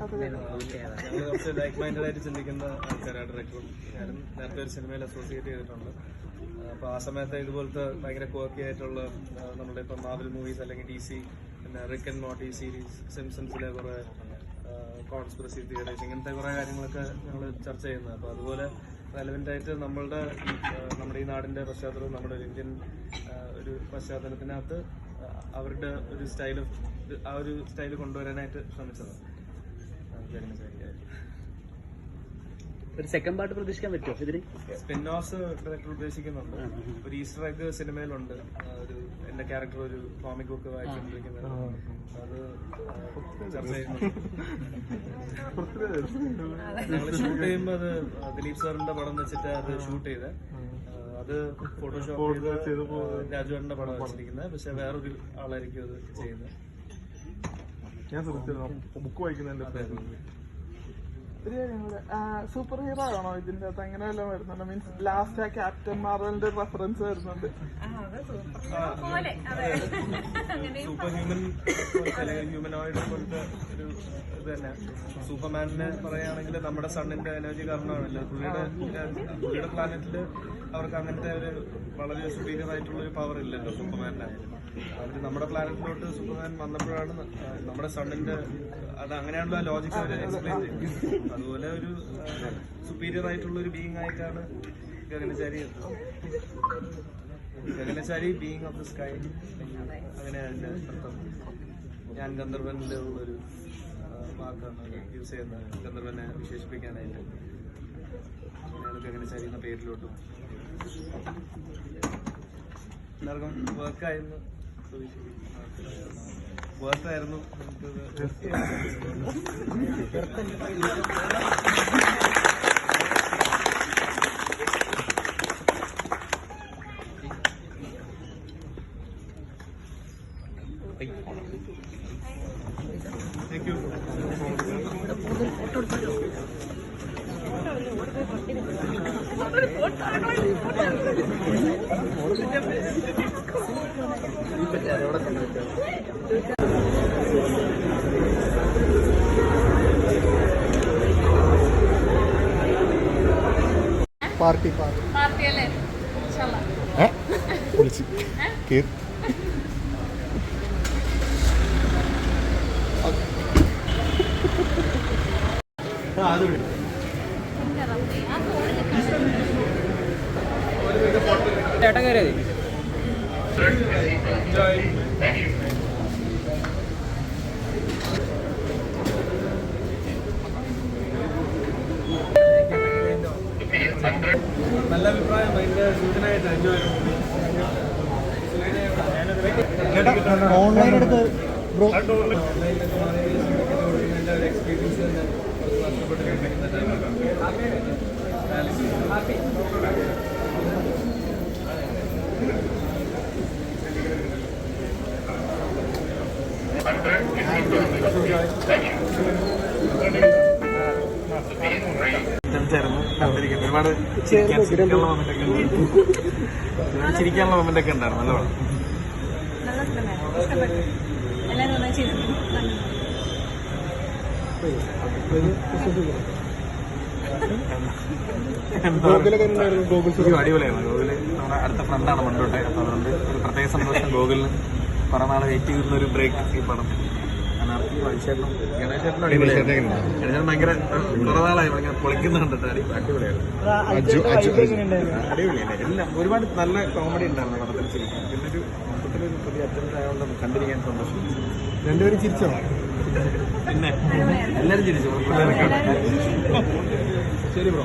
കുറച്ച് like minded ആയിട്ട് ചിന്തിക്കുന്ന ആൾക്കാരാണ് ഡയറക്ടറും ഞാനും നേരത്തെ ഒരു സിനിമയിൽ അസോസിയേറ്റ് ചെയ്തിട്ടുണ്ട് അപ്പോൾ ആ സമയത്ത് ഇതുപോലത്തെ ഭയങ്കര കോക്കി ആയിട്ടുള്ള നമ്മുടെ ഇപ്പം മാവൽ മൂവീസ് അല്ലെങ്കിൽ ഡി സി പിന്നെ റിക്ക് ആൻഡ് മോട്ടി സീരീസ് സിംസൺസിലെ കുറേ കോൺസ്പിറസി തിയറീസ് ഇങ്ങനത്തെ കുറേ കാര്യങ്ങളൊക്കെ ഞങ്ങൾ ചർച്ച ചെയ്യുന്നത് അപ്പോൾ അതുപോലെ റെലവെന്റ് ആയിട്ട് നമ്മളുടെ നമ്മുടെ ഈ നാടിന്റെ പശ്ചാത്തലവും നമ്മുടെ ഇന്ത്യൻ ഒരു പശ്ചാത്തലത്തിനകത്ത് അവരുടെ ഒരു സ്റ്റൈൽ ആ ഒരു സ്റ്റൈൽ കൊണ്ടുവരാനായിട്ട് ശ്രമിച്ചത്. ഒരു സെക്കൻഡ് പാർട്ട് പ്രതീക്ഷിക്കാൻ പറ്റുമോ ഇതിന്? സ്പിൻ ഓഫ് ഡയറക്ടർ ഉദ്ദേശിക്കുന്നുണ്ട്. ഒരു ഈസ്റ്റർ എഗ് സിനിമയിലുണ്ട്. ഒരു എന്റെ ക്യാരക്ടർ ഒരു കോമിക് ബുക്ക് വായിച്ചുകൊണ്ടിരിക്കുന്നത് അത് ചർച്ച ചെയ്യുന്നുണ്ട് ഞങ്ങൾ ഷൂട്ട് ചെയ്യുമ്പോൾ അത് ദിലീപ് സാറിന്റെ പടം വെച്ചിട്ട് അത് ഷൂട്ട് ചെയ്ത്. അത് ഫോട്ടോഷോപ്പ് ചെയ്ത് രാജുവേട്ടന്റെ പടം വെച്ചിരിക്കുന്നത്. പക്ഷെ വേറൊരു ആളായിരിക്കും അത് ചെയ്യുന്നത്. ഞാൻ ശ്രദ്ധിച്ചിരുന്നു കാര്യം കൂടെ സൂപ്പർ ഹീറോ ആണോ ഇതിന്റെ അകത്ത്? അങ്ങനെ വല്ലതും വരുന്നുണ്ട്? മീൻസ് ലാസ്റ്റ് ആ ക്യാപ്റ്റൻ മാർവലിന്റെ റെഫറൻസ് വരുന്നുണ്ട്. പോലെ. അതെ. അങ്ങനെ സൂപ്പർ ഹ്യൂമൻ ഹ്യൂമനോയിഡ് പോലത്തെ ഒരു ഇത് തന്നെ. സൂപ്പർമാനിനെ പറയുകയാണെങ്കിൽ നമ്മുടെ സണ്ണിന്റെ എനർജി കാരണമാണല്ലോ. പുള്ളിയുടെ പുള്ളിയുടെ പ്ലാനറ്റിൽ അവർക്ക് അങ്ങനത്തെ ഒരു വളരെ സുപ്പീരിയർ ആയിട്ടുള്ള ഒരു പവർ ഇല്ലല്ലോ സൂപ്പർമാനിനായാലും അവർ നമ്മുടെ പ്ലാനറ്റിലോട്ട് സൂപ്പർമാൻ വന്നപ്പോഴാണ് നമ്മുടെ സണ്ണിന്റെ അത് അങ്ങനെയാണല്ലോ ആ ലോജിക്ക് അവർ എക്സ്പ്ലെയിൻ ചെയ്യുന്നത്. അതുപോലെ ഒരു സുപ്പീരിയർ ആയിട്ടുള്ള ഒരു ബീങ് ആയിട്ടാണ് ഗഗനചാരി ഗഗനചാരി ബീങ് ഓഫ് ദ സ്കൈ അങ്ങനെ അതിന്റെ അർത്ഥം. ഞാൻ ഗന്ധർവനിലെ ഉള്ളൊരു വാക്കാണ് യൂസ് ചെയ്യുന്നത്. ഗന്ധർവനെ വിശേഷിപ്പിക്കാനായിട്ട്. ഗഗനചാരി എന്ന പേരിലോട്ടും. എല്ലാവർക്കും വർക്കായിരുന്നു വർക്കായിരുന്നു thank you photo party photo ഇൻഷാല്ലാ. വിളിച്ച് കേറി എന്റെ റബ്ബേ, ആ ഫോണിൽ ചേട്ടൻ കയറിയത് ഓൺലൈൻ എടുത്ത് ബ്രോ എക്സ്പീരിയൻസ് ഒരുപാട് ചിരിക്കാനുള്ള മൊമെന്റ് ഒക്കെ ഉണ്ട്. ചിരിക്കാനുള്ള മൊമെന്റ് ഒക്കെ ഉണ്ടായിരുന്നു നല്ല ഉണ്ടായിരുന്നു ഗോകുൽ അടിപൊളിയാണ് ഗോകുൽ നമ്മുടെ അടുത്ത ഫ്രണ്ടാണ് മണ്ടോട്ടെ അപ്പൊ അതുകൊണ്ട് ഒരു പ്രത്യേക സന്തോഷം ഗോകുലിന്. കുറെ നാളെ വെയിറ്റ് ചെയ്യുന്ന ഒരു ബ്രേക്ക് ഈ പടം. അനാർക്കി വൈശേഷനും ഗണേശേട്ടനും അടിപൊളിയായിരുന്നു. ഗണേശൻ ഭയങ്കര കുറെ നാളായി ഭയങ്കര പൊളിക്കുന്നുണ്ട് അടി അടിപൊളിയായിരുന്നു. അടിപൊളിയല്ലേ? എല്ലാം ഒരുപാട് നല്ല കോമഡി ഉണ്ടായിരുന്നു പടത്തിൽ ചിരിക്കാൻ പിന്നെ ഒരു മൊത്തത്തിലൊരു പുതിയ അറ്റൻഡ് ആയതുകൊണ്ട് കണ്ടിരിക്കാൻ സന്തോഷം. രണ്ടുപേരും ചിരിച്ചോ? പിന്നെ എല്ലാവരും ചിരിച്ചു. ശരി ബ്രോ.